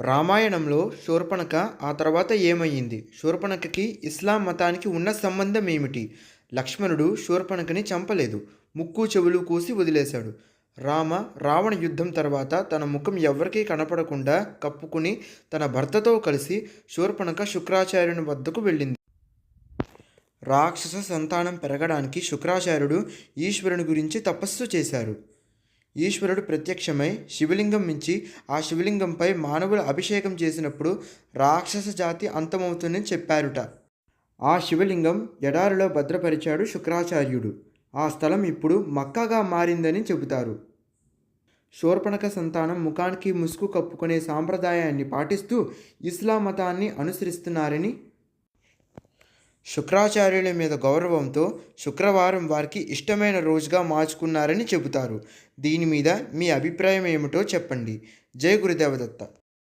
రామాయణంలో శూర్పణఖ ఆ తర్వాత ఏమయ్యింది? శూర్పణఖకి ఇస్లాం మతానికి ఉన్న సంబంధం ఏమిటి? లక్ష్మణుడు శూర్పణఖని చంపలేదు. ముక్కు చెవులు కూసి వదిలేశాడు. రామ రావణ యుద్ధం తర్వాత తన ముఖం ఎవ్వరికీ కనపడకుండా కప్పుకుని తన భర్తతో కలిసి శూర్పణఖ శుక్రాచార్యుని వద్దకు వెళ్ళింది. రాక్షస సంతానం పెరగడానికి శుక్రాచార్యుడు ఈశ్వరుని గురించి తపస్సు చేశారు. ఈశ్వరుడు ప్రత్యక్షమై శివలింగం మించి ఆ శివలింగంపై మానవుల అభిషేకం చేసినప్పుడు రాక్షస జాతి అంతమవుతుందని చెప్పారుట. ఆ శివలింగం ఎడారిలో భద్రపరిచాడు శుక్రాచార్యుడు. ఆ స్థలం ఇప్పుడు మక్కాగా మారిందని చెబుతారు. శూర్పణక సంతానం ముఖానికి ముసుగు కప్పుకునే సాంప్రదాయాన్ని పాటిస్తూ ఇస్లాం మతాన్ని అనుసరిస్తున్నారని శుక్రాచార్యుల మీద గౌరవంతో శుక్రవారం వారికి ఇష్టమైన రోజుగా మార్చుకున్నారని చెబుతారు. దీని మీద మీ అభిప్రాయం ఏమిటో చెప్పండి. జై గురుదేవదత్త.